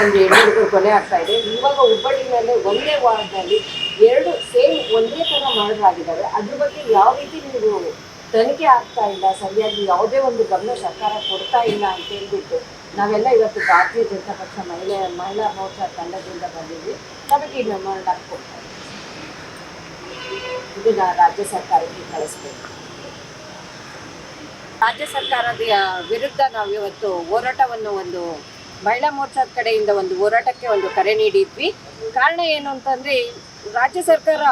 ಒಂದು ಹೆಣ್ಣು ಕೊಲೆ ಆಗ್ತಾ ಇದೆ. ಇವಾಗ ಹುಬ್ಬಳ್ಳಿನಲ್ಲಿ ಒಂದೇ ವಾರ್ಡ್ನಲ್ಲಿ ಎರಡು ಸೇಮ್ ಒಂದೇ ಥರ ಮರ್ಡರ್ ಅದ್ರ ಬಗ್ಗೆ ಯಾವ ರೀತಿ ನೀವು ತನಿಖೆ ಆಗ್ತಾ ಇಲ್ಲ, ಸರಿಯಾಗಿ ಯಾವುದೇ ಒಂದು ಗಮನ ಸರ್ಕಾರ ಕೊಡ್ತಾ ಇಲ್ಲ ಅಂತ ಹೇಳ್ಬಿಟ್ಟು ನಾವೆಲ್ಲ ಇವತ್ತು ಭಾರತೀಯ ಜನತಾ ಪಕ್ಷ ಮಹಿಳೆ, ಮಹಿಳಾ ಮೋರ್ಚಾ ತಂಡದಿಂದ ಬಂದಿದ್ವಿ. ನಮಗೆ ಈ ನಮ್ಮ ಕೊಡ್ತಾ. ಇದನ್ನ ರಾಜ್ಯ ಸರ್ಕಾರಕ್ಕೆ ಕಳಿಸ್ಬೇಕು. ರಾಜ್ಯ ಸರ್ಕಾರದ ವಿರುದ್ಧ ನಾವು ಇವತ್ತು ಹೋರಾಟವನ್ನು ಒಂದು ಮಹಿಳಾ ಮೋರ್ಚಾದ ಕಡೆಯಿಂದ ಒಂದು ಹೋರಾಟಕ್ಕೆ ಒಂದು ಕರೆ ನೀಡಿದ್ವಿ. ಕಾರಣ ಏನು ಅಂತಂದ್ರೆ, ರಾಜ್ಯ ಸರ್ಕಾರ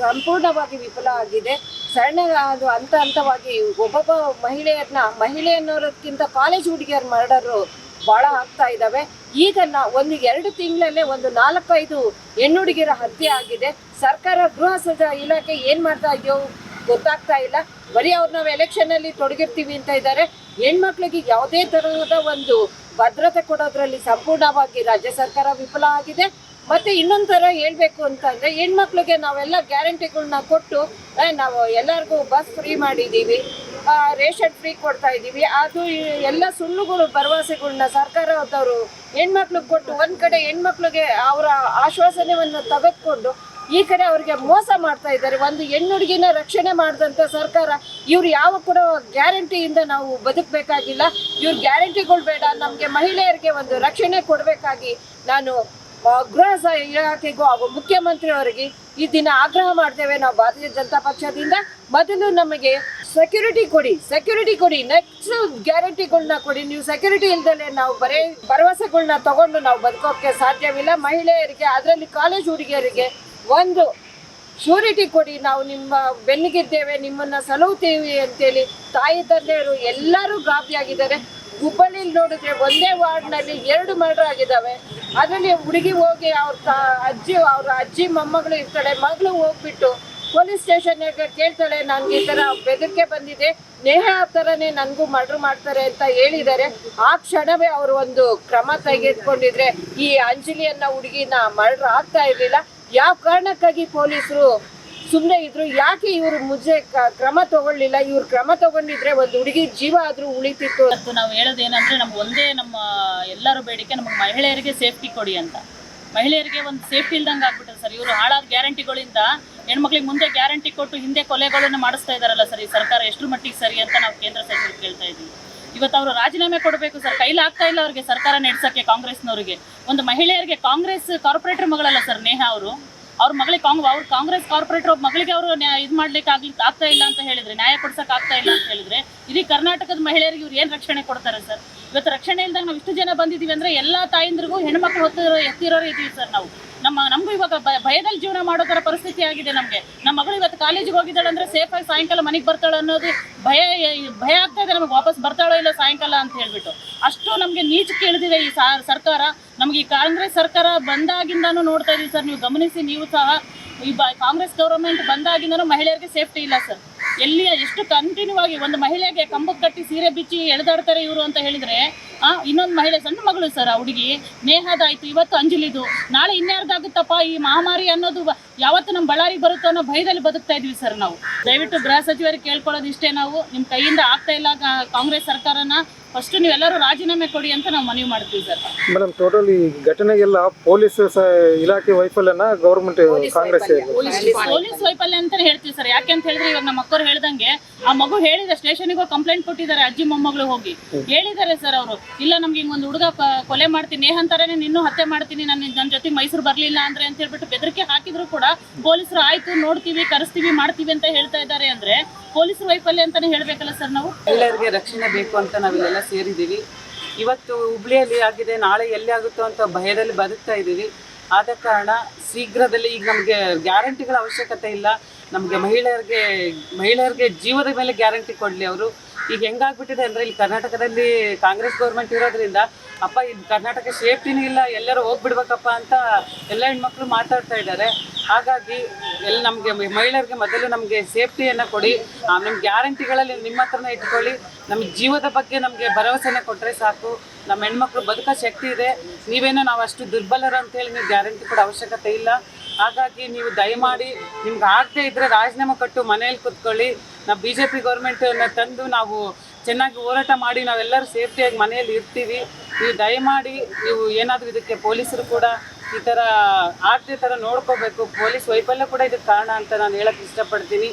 ಸಂಪೂರ್ಣವಾಗಿ ವಿಫಲ ಆಗಿದೆ. ಸಣ್ಣ ಅದು ಹಂತ ಹಂತವಾಗಿ ಒಬ್ಬೊಬ್ಬ ಮಹಿಳೆಯರನ್ನ ಮಹಿಳೆ ಅನ್ನೋದಕ್ಕಿಂತ ಕಾಲೇಜ್ ಹುಡುಗಿಯರ್ ಮರ್ಡರು ಭಾಳ ಆಗ್ತಾ ಇದ್ದಾವೆ ಈಗ ಒಂದು ಎರಡು ತಿಂಗಳಲ್ಲೇ ಒಂದು ನಾಲ್ಕೈದು ಹೆಣ್ಣುಡುಗಿಯರ ಹತ್ಯೆ ಆಗಿದೆ. ಸರ್ಕಾರ ಗೃಹ ಸಚಿವ ಇಲಾಖೆ ಏನು ಮಾಡ್ತಾ ಇದೆಯೋ ಗೊತ್ತಾಗ್ತಾ ಇಲ್ಲ. ಬರೀ ಅವ್ರು ನಾವು ಎಲೆಕ್ಷನ್ ಅಲ್ಲಿ ತೊಡಗಿರ್ತೀವಿ ಅಂತ ಇದ್ದಾರೆ ಹೆಣ್ಮಕ್ಳಿಗೆ ಯಾವುದೇ ತರಹದ ಒಂದು ಭದ್ರತೆ ಕೊಡೋದ್ರಲ್ಲಿ ಸಂಪೂರ್ಣವಾಗಿ ರಾಜ್ಯ ಸರ್ಕಾರ ವಿಫಲ ಆಗಿದೆ. ಮತ್ತೆ ಇನ್ನೊಂದು ತರ ಹೇಳಬೇಕು ಅಂತಂದ್ರೆ ಹೆಣ್ಮಕ್ಳಿಗೆ ನಾವೆಲ್ಲ ಗ್ಯಾರಂಟಿಗಳನ್ನ ಕೊಟ್ಟು ನಾವು ಎಲ್ಲರಿಗೂ ಬಸ್ ಫ್ರೀ ಮಾಡಿದೀವಿ ರೇಷನ್ ಫ್ರೀ ಕೊಡ್ತಾ ಇದ್ದೀವಿ. ಅದು ಎಲ್ಲ ಸುಳ್ಳುಗಳು ಭರವಸೆಗಳನ್ನ ಸರ್ಕಾರದವರು ಹೆಣ್ಮಕ್ಳಿಗೆ ಕೊಟ್ಟು ಒಂದ್ ಕಡೆ ಹೆಣ್ಮಕ್ಳಿಗೆ ಅವರ ಆಶ್ವಾಸನೆಯನ್ನು ತೆಗೆದುಕೊಂಡು ಈ ಕಡೆ ಅವ್ರಿಗೆ ಮೋಸ ಮಾಡ್ತಾ ಇದ್ದಾರೆ. ಒಂದು ಹೆಣ್ಣುಡುಗಿನ ರಕ್ಷಣೆ ಮಾಡಿದಂಥ ಸರ್ಕಾರ, ಇವ್ರು ಯಾವ ಕೂಡ ಗ್ಯಾರಂಟಿಯಿಂದ ನಾವು ಬದುಕಬೇಕಾಗಿಲ್ಲ. ಇವ್ರ ಗ್ಯಾರಂಟಿಗಳು ಬೇಡ. ನಮಗೆ ಮಹಿಳೆಯರಿಗೆ ಒಂದು ರಕ್ಷಣೆ ಕೊಡಬೇಕಾಗಿ ನಾನು ಗೃಹ ಇಲಾಖೆಗೂ ಹಾಗೂ ಮುಖ್ಯಮಂತ್ರಿ ಅವರಿಗೆ ಈ ದಿನ ಆಗ್ರಹ ಮಾಡ್ತೇವೆ. ನಾವು ಭಾರತೀಯ ಜನತಾ ಪಕ್ಷದಿಂದ ಮೊದಲು ನಮಗೆ ಸೆಕ್ಯೂರಿಟಿ ಕೊಡಿ ಸೆಕ್ಯೂರಿಟಿ ಕೊಡಿ. ನೆಕ್ಸ್ಟ್ ಗ್ಯಾರಂಟಿಗಳನ್ನ ಕೊಡಿ. ನೀವು ಸೆಕ್ಯೂರಿಟಿ ಇಲ್ದಲೆ ನಾವು ಬರೇ ಭರವಸೆಗಳನ್ನ ತಗೊಂಡು ನಾವು ಬದುಕೋಕೆ ಸಾಧ್ಯವಿಲ್ಲ. ಮಹಿಳೆಯರಿಗೆ, ಅದರಲ್ಲಿ ಕಾಲೇಜ್ ಹುಡುಗಿಯರಿಗೆ ಒಂದು ಶ್ಯೂರಿಟಿ ಕೊಡಿ, ನಾವು ನಿಮ್ಮ ಬೆನ್ನಿಗಿದ್ದೇವೆ, ನಿಮ್ಮನ್ನ ಸಲಹುತ್ತೀವಿ ಅಂತೇಳಿ ತಾಯಿ ತಂದೆಯರು ಎಲ್ಲರೂ ಗಾಬರಿಯಾಗಿದ್ದಾರೆ. ಹುಬ್ಬಳ್ಳಿಲಿ ನೋಡಿದ್ರೆ ಒಂದೇ ವಾರ್ಡ್ನಲ್ಲಿ ಎರಡು ಮರ್ಡರ್ ಆಗಿದ್ದಾವೆ. ಅದರಲ್ಲಿ ಹುಡುಗಿ ಹೋಗಿ ಅವ್ರ ತಾ, ಅಜ್ಜಿ, ಅವ್ರ ಅಜ್ಜಿ, ಮೊಮ್ಮಗಳು ಇರ್ತಾಳೆ, ಮಗಳು ಹೋಗ್ಬಿಟ್ಟು ಪೊಲೀಸ್ ಸ್ಟೇಷನ್ ಕೇಳ್ತಾಳೆ ನನ್ಗೆ ಈ ಥರ ಬೆದರಿಕೆ ಬಂದಿದೆ ನೇಹ ಥರನೇ ನನಗೂ ಮರ್ಡರ್ ಮಾಡ್ತಾರೆ ಅಂತ ಹೇಳಿದ್ದಾರೆ. ಆ ಕ್ಷಣವೇ ಅವರು ಒಂದು ಕ್ರಮ ತೆಗೆದುಕೊಂಡಿದ್ರೆ ಈ ಅಂಜಲಿಯನ್ನ ಹುಡುಗಿನ ಮರ್ಡರ್ ಆಗ್ತಾ ಇರಲಿಲ್ಲ. ಯಾವ ಕಾರಣಕ್ಕಾಗಿ ಪೊಲೀಸರು ಸುಮ್ಮನೆ ಇದ್ರು? ಯಾಕೆ ಇವರು ಮುಜೆ ಕ್ರಮ ತಗೊಳ್ಳಿಲ್ಲ? ಇವ್ರು ಕ್ರಮ ತಗೊಂಡಿದ್ರೆ ಒಂದು ಹುಡುಗಿ ಜೀವ ಆದ್ರೂ ಉಳಿತಿತ್ತು. ಮತ್ತು ನಾವು ಹೇಳೋದೇನಂದ್ರೆ, ನಮ್ಗೆ ಒಂದೇ ನಮ್ಮ ಎಲ್ಲರ ಬೇಡಿಕೆ ನಮಗೆ ಮಹಿಳೆಯರಿಗೆ ಸೇಫ್ಟಿ ಕೊಡಿ ಅಂತ. ಮಹಿಳೆಯರಿಗೆ ಒಂದು ಸೇಫ್ಟಿ ಇಲ್ದಂಗೆ ಆಗ್ಬಿಟ್ಟದೆ ಸರ್, ಇವರು ಹಾಳಾದ ಗ್ಯಾರಂಟಿಗಳಿಂದ ಹೆಣ್ಮಕ್ಳಿಗೆ ಮುಂದೆ ಗ್ಯಾರಂಟಿ ಕೊಟ್ಟು ಹಿಂದೆ ಕೊಲೆಗಳನ್ನು ಮಾಡಿಸ್ತಾ ಇದಾರಲ್ಲ ಸರ್, ಈ ಸರ್ಕಾರ ಎಷ್ಟು ಮಟ್ಟಿಗೆ ಸರಿ ಅಂತ ನಾವು ಕೇಂದ್ರ ಸಚಿವರು ಇವತ್ತು ಅವರು ರಾಜೀನಾಮೆ ಕೊಡಬೇಕು ಸರ್. ಕೈಲಿ ಆಗ್ತಾ ಇಲ್ಲ ಅವರಿಗೆ ಸರ್ಕಾರ ನಡೆಸೋಕ್ಕೆ ಕಾಂಗ್ರೆಸ್ನವರಿಗೆ. ಒಂದು ಮಹಿಳೆಯರಿಗೆ ಕಾಂಗ್ರೆಸ್ ಕಾರ್ಪೊರೇಟರ್ ಮಗಳಲ್ಲ ಸರ್, ನೇಹಾ ಅವರು. ಅವ್ರ ಮಗಳಿಗೆ ಕಾಂಗ್ ಅವ್ರ ಕಾಂಗ್ರೆಸ್ ಕಾರ್ಪೊರೇಟರ್ ಒಬ್ಬ ಮಗಳಿಗೆ ಅವರು ಇದು ಮಾಡ್ಲಿಕ್ಕೆ ಆಗ್ಲಿಕ್ಕೆ ಆಗ್ತಾ ಇಲ್ಲ ಅಂತ ಹೇಳಿದ್ರೆ, ನ್ಯಾಯ ಕೊಡ್ಸಕ್ ಆಗ್ತಾ ಇಲ್ಲ ಅಂತ ಹೇಳಿದ್ರೆ, ಇಡೀ ಕರ್ನಾಟಕದ ಮಹಿಳೆಯರಿಗೆ ಇವ್ರು ಏನ್ ರಕ್ಷಣೆ ಕೊಡ್ತಾರೆ ಸರ್? ಇವತ್ತು ರಕ್ಷಣೆ ಇಲ್ದಾಗ ನಾವು ಇಷ್ಟು ಜನ ಬಂದಿದ್ದೀವಿ ಅಂದ್ರೆ ಎಲ್ಲಾ ತಾಯಿಂದ್ರಿಗೂ ಹೆಣ್ಮಕ್ಳು ಹೊತ್ತಿರೋ ಎತ್ತಿರೋರು ಇದೀವಿ ಸರ್ ನಾವು. ನಮ್ಮ ನಮಗೂ ಇವಾಗ ಭಯ- ಭಯದಲ್ಲಿ ಜೀವನ ಮಾಡೋ ಥರ ಪರಿಸ್ಥಿತಿ ಆಗಿದೆ ನಮಗೆ. ನಮ್ಮ ಮಗಳು ಇವತ್ತು ಕಾಲೇಜಿಗೆ ಹೋಗಿದ್ದಾಳೆ ಅಂದ್ರೆ ಸೇಫ್ ಆಗಿ ಸಾಯಂಕಾಲ ಮನೆಗೆ ಬರ್ತಾಳೆ ಅನ್ನೋದು ಭಯ ಭಯ ಆಗ್ತಾ ಇದೆ ನಮಗೆ. ವಾಪಸ್ ಬರ್ತಾಳೋ ಇಲ್ಲ ಸಾಯಂಕಾಲ ಅಂತ ಹೇಳ್ಬಿಟ್ಟು. ಅಷ್ಟು ನಮಗೆ ನೀಚ ಕೇಳಿದಿದೆ ಈ ಸರ್ಕಾರ. ನಮ್ಗೆ ಈ ಕಾಂಗ್ರೆಸ್ ಸರ್ಕಾರ ಬಂದಾಗಿಂದಾನು ನೋಡ್ತಾ ಇದೀವಿ ಸರ್. ನೀವು ಗಮನಿಸಿ, ನೀವು ಸಹ ಈ ಬ- ಕಾಂಗ್ರೆಸ್ ಗೌರ್ಮೆಂಟ್ ಬಂದಾಗಿಂದನೂ ಮಹಿಳೆಯರಿಗೆ ಸೇಫ್ಟಿ ಇಲ್ಲ ಸರ್. ಎಲ್ಲಿ ಎಷ್ಟು ಕಂಟಿನ್ಯೂ ಆಗಿ ಒಂದು ಮಹಿಳೆಗೆ ಕಂಬಕ್ಕೆ ಕಟ್ಟಿ ಸೀರೆ ಬಿಚ್ಚಿ ಎಳೆದಾಡ್ತಾರೆ ಇವರು ಅಂತ ಹೇಳಿದ್ರೆ, ಆ, ಇನ್ನೊಂದು ಮಹಿಳೆ ಸಣ್ಣ ಮಗಳು ಸರ್, ಆ ಹುಡುಗಿ ನೇಹದಾಯ್ತು ಇವತ್ತು ಅಂಜಲಿದು. ನಾಳೆ ಇನ್ಯಾರ್ದಾಗುತ್ತಪ್ಪ ಈ ಮಹಾಮಾರಿ ಅನ್ನೋದು ಯಾವತ್ತು ನಮ್ಮ ಬಳ್ಳಾರಿಗೆ ಬರುತ್ತೋ ಅನ್ನೋ ಭಯದಲ್ಲಿ ಬದುಕ್ತಾ ಇದೀವಿ ಸರ್ ನಾವು. ದಯವಿಟ್ಟು ಗೃಹ ಸಚಿವರಿಗೆ ಕೇಳ್ಕೊಳ್ಳೋದು ಇಷ್ಟೇ ನಾವು. ನಿಮ್ಮ ಕೈಯಿಂದ ಆಗ್ತಾ ಇಲ್ಲ ಕಾಂಗ್ರೆಸ್ ಸರ್ಕಾರನ ಫಸ್ಟ್ ನೀವೆಲ್ಲರೂ ರಾಜೀನಾಮೆ ಕೊಡಿ ಅಂತ ನಾವು ಮನವಿ ಮಾಡ್ತೀವಿ ಸರ್. ಮೇಡಮ್ ಟೋಟಲ್ ಈ ಘಟನೆಗೆಲ್ಲ ಪೊಲೀಸ್ ಇಲಾಖೆ ವೈಫಲ್ಯನ ಗೌರ್ಮೆಂಟ್ ಕಾಂಗ್ರೆಸ್ ಪೊಲೀಸ್ ವೈಫಲ್ಯ ಅಂತ ಹೇಳ್ತೀವಿ ಸರ್. ಯಾಕೆ ಅಂತ ಹೇಳಿದ್ರೆ ಇವಾಗ ನಮ್ಮ ಅಕ್ಕವ್ರು ಹೇಳ್ದಂಗೆ ಆ ಮಗು ಹೇಳಿದ ಸ್ಟೇಷನ್ಗೆ ಕಂಪ್ಲೇಂಟ್ ಕೊಟ್ಟಿದ್ದಾರೆ ಅಜ್ಜಿ ಮೊಮ್ಮಗಳು ಹೋಗಿ. ಹೇಳಿದ್ದಾರೆ ಸರ್ ಅವರು. ಇಲ್ಲ ನಮ್ಗೆ ಹಿಂಗ್ ಒಂದು ಹುಡುಗ ಕೊಲೆ ಮಾಡ್ತೀನಿ. ನೇಹ ಅಂತಾರೆ ನಿನ್ನೂ ಹತ್ಯೆ ಮಾಡ್ತೀನಿ. ನಾನು ನನ್ನ ಜೊತೆ ಮೈಸೂರು ಬರಲಿಲ್ಲ ಅಂದ್ರೆ ಅಂತ ಹೇಳ್ಬಿಟ್ಟು ಬೆದರಿಕೆ ಹಾಕಿದ್ರು ಕೂಡ ಪೊಲೀಸರು ಆಯ್ತು ನೋಡ್ತೀವಿ ಕರೆಸ್ತೀವಿ ಮಾಡ್ತೀವಿ ಅಂತ ಹೇಳ್ತಾ ಇದ್ದಾರೆ ಅಂದ್ರೆ ಪೊಲೀಸರು ವೈಫಲ್ಯ ಅಂತಾನೆ ಹೇಳಬೇಕಲ್ಲ ಸರ್ ನಾವು? ಎಲ್ಲರಿಗೆ ರಕ್ಷಣೆ ಬೇಕು ಅಂತ ನಾವಿಲ್ಲೆಲ್ಲ ಸೇರಿದ್ದೀವಿ. ಇವತ್ತು ಹುಬ್ಳಿಯಲ್ಲಿ ಆಗಿದೆ, ನಾಳೆ ಎಲ್ಲಿ ಆಗುತ್ತೋ ಅಂತ ಭಯದಲ್ಲಿ ಬದುಕ್ತಾ ಇದ್ದೀವಿ. ಆದ ಕಾರಣ ಶೀಘ್ರದಲ್ಲಿ ಈಗ ನಮಗೆ ಗ್ಯಾರಂಟಿಗಳ ಅವಶ್ಯಕತೆ ಇಲ್ಲ. ನಮಗೆ ಮಹಿಳೆಯರಿಗೆ ಮಹಿಳೆಯರಿಗೆ ಜೀವದ ಮೇಲೆ ಗ್ಯಾರಂಟಿ ಕೊಡಲಿ ಅವರು. ಈಗ ಹೆಂಗಾಗ್ಬಿಟ್ಟಿದೆ ಅಂದರೆ ಇಲ್ಲಿ ಕರ್ನಾಟಕದಲ್ಲಿ ಕಾಂಗ್ರೆಸ್ ಗೌರ್ಮೆಂಟ್ ಇರೋದ್ರಿಂದ, ಅಪ್ಪ ಇದು ಕರ್ನಾಟಕ ಸೇಫ್ಟಿನೂ ಇಲ್ಲ, ಎಲ್ಲರೂ ಹೋಗ್ಬಿಡ್ಬೇಕಪ್ಪ ಅಂತ ಎಲ್ಲ ಹೆಣ್ಮಕ್ಳು ಮಾತಾಡ್ತಾ ಇದ್ದಾರೆ. ಹಾಗಾಗಿ ಎಲ್ಲ ನಮಗೆ ಮಹಿಳೆಯರಿಗೆ ಮೊದಲು ನಮಗೆ ಸೇಫ್ಟಿಯನ್ನು ಕೊಡಿ. ನಮ್ಮ ಗ್ಯಾರಂಟಿಗಳಲ್ಲಿ ನಿಮ್ಮ ಹತ್ರನೇ ಇಟ್ಕೊಳ್ಳಿ. ನಮ್ಮ ಜೀವದ ಬಗ್ಗೆ ನಮಗೆ ಭರವಸೆನೇ ಕೊಟ್ಟರೆ ಸಾಕು. ನಮ್ಮ ಹೆಣ್ಮಕ್ಳು ಬದುಕೋ ಶಕ್ತಿ ಇದೆ. ನೀವೇನೋ ನಾವು ಅಷ್ಟು ದುರ್ಬಲರು ಅಂತೇಳಿ ನೀವು ಗ್ಯಾರಂಟಿ ಕೊಡೋ ಅವಶ್ಯಕತೆ ಇಲ್ಲ. ಹಾಗಾಗಿ ನೀವು ದಯಮಾಡಿ ನಿಮ್ಗೆ ಆಗದೆ ಇದ್ರೆ ರಾಜೀನಾಮೆ ಕೊಟ್ಟು ಮನೆಯಲ್ಲಿ ಕುತ್ಕೊಳ್ಳಿ. ನಾವು ಬಿ ಜೆ ಪಿ ಗೌರ್ಮೆಂಟನ್ನು ತಂದು ನಾವು ಚೆನ್ನಾಗಿ ಹೋರಾಟ ಮಾಡಿ ನಾವೆಲ್ಲರೂ ಸೇಫ್ಟಿಯಾಗಿ ಮನೆಯಲ್ಲಿ ಇರ್ತೀವಿ. ನೀವು ದಯಮಾಡಿ ನೀವು ಏನಾದರೂ ಇದಕ್ಕೆ ಪೊಲೀಸರು ಕೂಡ ಈ ಥರ ಆಗದೆ ಥರ ನೋಡ್ಕೋಬೇಕು. ಪೊಲೀಸ್ ವೈಫಲ್ಯ ಕೂಡ ಇದಕ್ಕೆ ಕಾರಣ ಅಂತ ನಾನು ಹೇಳಕ್ಕೆ ಇಷ್ಟಪಡ್ತೀನಿ.